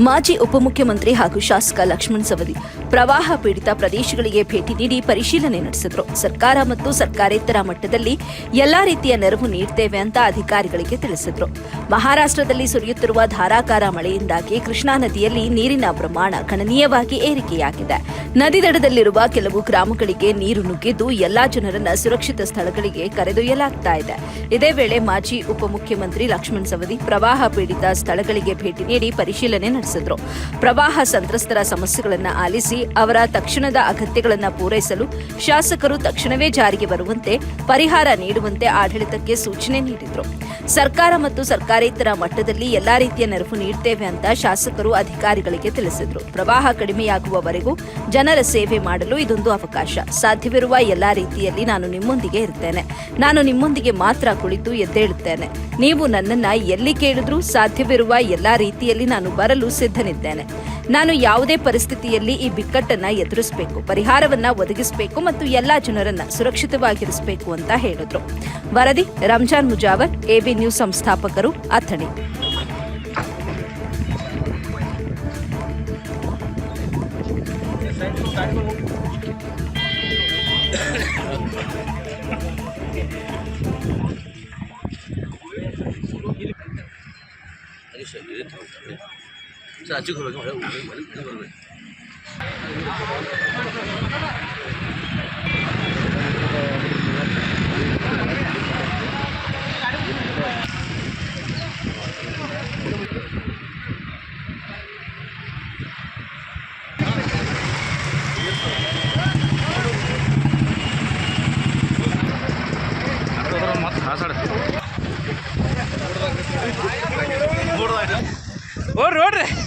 ಮಾಜಿ ಉಪಮುಖ್ಯಮಂತ್ರಿ ಹಾಗೂ ಶಾಸಕ ಲಕ್ಷ್ಮಣ್ ಸವದಿ ಪ್ರವಾಹ ಪೀಡಿತ ಪ್ರದೇಶಗಳಿಗೆ ಭೇಟಿ ನೀಡಿ ಪರಿಶೀಲನೆ ನಡೆಸಿದರು. ಸರ್ಕಾರ ಮತ್ತು ಸರ್ಕಾರೇತರ ಮಟ್ಟದಲ್ಲಿ ಎಲ್ಲಾ ರೀತಿಯ ನೆರವು ನೀಡುತ್ತೇವೆ ಅಂತ ಅಧಿಕಾರಿಗಳಿಗೆ ತಿಳಿಸಿದರು. ಮಹಾರಾಷ್ಟ್ರದಲ್ಲಿ ಸುರಿಯುತ್ತಿರುವ ಧಾರಾಕಾರ ಮಳೆಯಿಂದಾಗಿ ಕೃಷ್ಣಾ ನದಿಯಲ್ಲಿ ನೀರಿನ ಪ್ರಮಾಣ ಗಣನೀಯವಾಗಿ ಏರಿಕೆಯಾಗಿದೆ. ನದಿ ದಡದಲ್ಲಿರುವ ಕೆಲವು ಗ್ರಾಮಗಳಿಗೆ ನೀರು ನುಗ್ಗಿದ್ದು ಎಲ್ಲಾ ಜನರನ್ನ ಸುರಕ್ಷಿತ ಸ್ಥಳಗಳಿಗೆ ಕರೆದೊಯ್ಯಲಾಗ್ತಾ ಇದೆ. ಇದೇ ವೇಳೆ ಮಾಜಿ ಉಪಮುಖ್ಯಮಂತ್ರಿ ಲಕ್ಷ್ಮಣ್ ಸವದಿ ಪ್ರವಾಹ ಪೀಡಿತ ಸ್ಥಳಗಳಿಗೆ ಭೇಟಿ ನೀಡಿ ಪರಿಶೀಲನೆ ನಡೆಸಿದ್ರು. ಪ್ರವಾಹ ಸಂತ್ರಸ್ತರ ಸಮಸ್ಯೆಗಳನ್ನು ಆಲಿಸಿ ಅವರ ತಕ್ಷಣದ ಅಗತ್ಯಗಳನ್ನು ಪೂರೈಸಲು ಶಾಸಕರು ತಕ್ಷಣವೇ ಜಾರಿಗೆ ಬರುವಂತೆ ಪರಿಹಾರ ನೀಡುವಂತೆ ಆಡಳಿತಕ್ಕೆ ಸೂಚನೆ ನೀಡಿದ್ರು. ಸರ್ಕಾರ ಮತ್ತು ಸರ್ಕಾರೇತರ ಮಟ್ಟದಲ್ಲಿ ಎಲ್ಲಾ ರೀತಿಯ ನೆರವು ನೀಡುತ್ತೇವೆ ಅಂತ ಶಾಸಕರು ಅಧಿಕಾರಿಗಳಿಗೆ ತಿಳಿಸಿದ್ರು. ಪ್ರವಾಹ ಕಡಿಮೆಯಾಗುವವರೆಗೂ ಜನರ ಸೇವೆ ಮಾಡಲು ಇದೊಂದು ಅವಕಾಶ. ಸಾಧ್ಯವಿರುವ ಎಲ್ಲಾ ರೀತಿಯಲ್ಲಿ ನಾನು ನಿಮ್ಮೊಂದಿಗೆ ಇರ್ತೇನೆ. ನಾನು ನಿಮ್ಮೊಂದಿಗೆ ಮಾತ್ರ ಕುಳಿತು ಎದ್ದೇಳುತ್ತೇನೆ. ನೀವು ನನ್ನನ್ನ ಎಲ್ಲಿ ಕೇಳಿದ್ರೂ ಸಾಧ್ಯವಿರುವ ಎಲ್ಲಾ ರೀತಿಯಲ್ಲಿ ನಾನು ಬರಲು ಸಿದ್ಧನಿದ್ದೇನೆ. ನಾನು ಯಾವುದೇ ಪರಿಸ್ಥಿತಿಯಲ್ಲಿ ಈ ಬಿಕ್ಕಟ್ಟನ್ನ ಎದುರಿಸಬೇಕು, ಪರಿಹಾರವನ್ನ ಒದಗಿಸಬೇಕು ಮತ್ತು ಎಲ್ಲಾ ಜನರನ್ನ ಸುರಕ್ಷಿತವಾಗಿರಿಸಬೇಕು ಅಂತ ಹೇಳಿದ್ರು. ವರದಿ ರಂಜಾನ್ ಮುಜಾವರ್ ಎಬಿ ನ್ಯೂಸ್ ಸಂಸ್ಥಾಪಕರು, ಅಥಣಿ. 그러지 말고, 우리, 우리,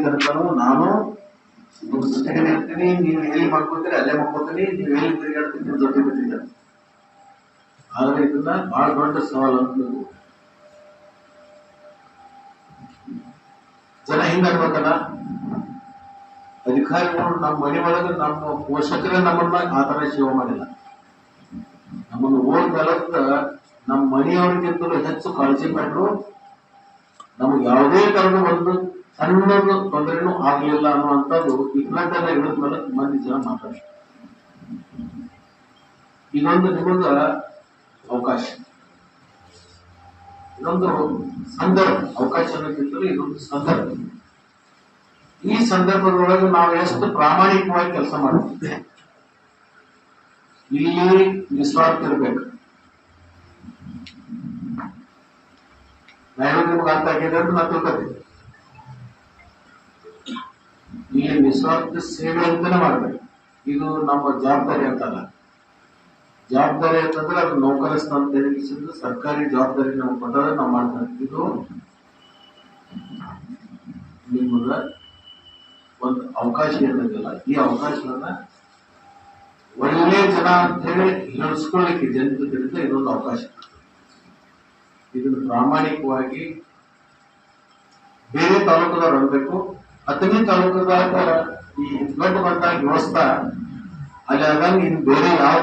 ತನಕನೂ ನಾನು ಇರ್ತೀನಿ ನೀವು ಎಲ್ಲಿ ಮಾಡ್ಕೊತೀರಿ ಅಲ್ಲೇ ಮಾಡ್ಕೊತೀನಿ ನೀವು ಎಲ್ಲಿ ತಿರುಗಾಡ್ತೀನಿ ಜೊತೆ ಬಿಟ್ಟಿದ್ದಾರೆ ಆದ್ರೆ ಇದನ್ನ ಬಹಳ ದೊಡ್ಡ ಸವಾಲು ಅಂತ. ಜನ ಹಿಂಗ ಅನ್ಬೇಕಲ್ಲ ಅಧಿಕಾರಿಗಳು ನಮ್ಮ ಮನೆ ಒಳಗೆ ನಮ್ಮ ಪೋಷಕರೇ ನಮ್ಮನ್ನ ಆ ತರ ಸೇವೆ ಮಾಡಿಲ್ಲ ನಮ್ಮನ್ನು ಓದ್ ನಮ್ಮ ಮನೆಯವರಿಗಿಂತಲೂ ಹೆಚ್ಚು ಕಾಳಜಿ ಪಟ್ಟರು ನಮಗೆ ಯಾವುದೇ ಕಾರಣ ಒಂದು ಸಣ್ಣದು ತೊಂದರೆನೂ ಆಗ್ಲಿಲ್ಲ ಅನ್ನುವಂಥದ್ದು ಇರೋದ್ ಮೇಲೆ ಮಂದಿ ಜನ ಮಾತಾಡ್ತಾರೆ. ಇದೊಂದು ನಿಮಗ ಅವಕಾಶ. ಇದೊಂದು ಸಂದರ್ಭ, ಅವಕಾಶ ಅನ್ನೋಕ್ಕಿಂತಲೂ ಇದೊಂದು ಸಂದರ್ಭ. ಈ ಸಂದರ್ಭದೊಳಗೆ ನಾವು ಎಷ್ಟು ಪ್ರಾಮಾಣಿಕವಾಗಿ ಕೆಲಸ ಮಾಡ್ತೀವಿ. ಇಲ್ಲಿ ನಿಸ್ವಾರ್ಥ ಇರ್ಬೇಕು. ನಾನು ನಿಮ್ಗೆ ಅರ್ಥ ಆಗಿದೆ ಅಂತ ನಾ ತಿಳ್ಕೊತೀನಿ ಇಲ್ಲಿ ನಿಸ್ವಾರ್ಥ ಸೇವೆ ಅಂತಾನೆ ಮಾಡ್ಬೇಕು. ಇದು ನಮ್ಮ ಜವಾಬ್ದಾರಿ ಅಂತಲ್ಲ. ಜವಾಬ್ದಾರಿ ಅಂತಂದ್ರೆ ಅದು ನೌಕರ ಸ್ಥಾನದಲ್ಲಿ ಸರ್ಕಾರಿ ಜವಾಬ್ದಾರಿ ನಾವು ಕೊಟ್ಟಾಗ ನಾವು ಮಾಡ್ತಾ ಇದು ನಿಮ್ಮದ ಒಂದು ಅವಕಾಶ ಇರೋದಿಲ್ಲ. ಈ ಅವಕಾಶವನ್ನ ಒಳ್ಳೆ ಜನ ಅಂತ ಹೇಳಿ ನಡೆಸ್ಕೊಳ್ಳಿಕ್ಕೆ ಜನತೆಗಳಿಂದ ಇದೊಂದು ಅವಕಾಶ. ಇದನ್ನು ಪ್ರಾಮಾಣಿಕವಾಗಿ ಬೇರೆ ತಾಲೂಕದವ್ರು ಅನ್ಬೇಕು. ಹತ್ತನೇ ತಾಲೂಕದಾಗ ಈ ದೊಡ್ಡ ಬಂದಾಗ ವ್ಯವಸ್ಥೆ ಅಲ್ಲಿ ಆದಂಗೆ ಇನ್ನು ಬೇರೆ ಯಾವ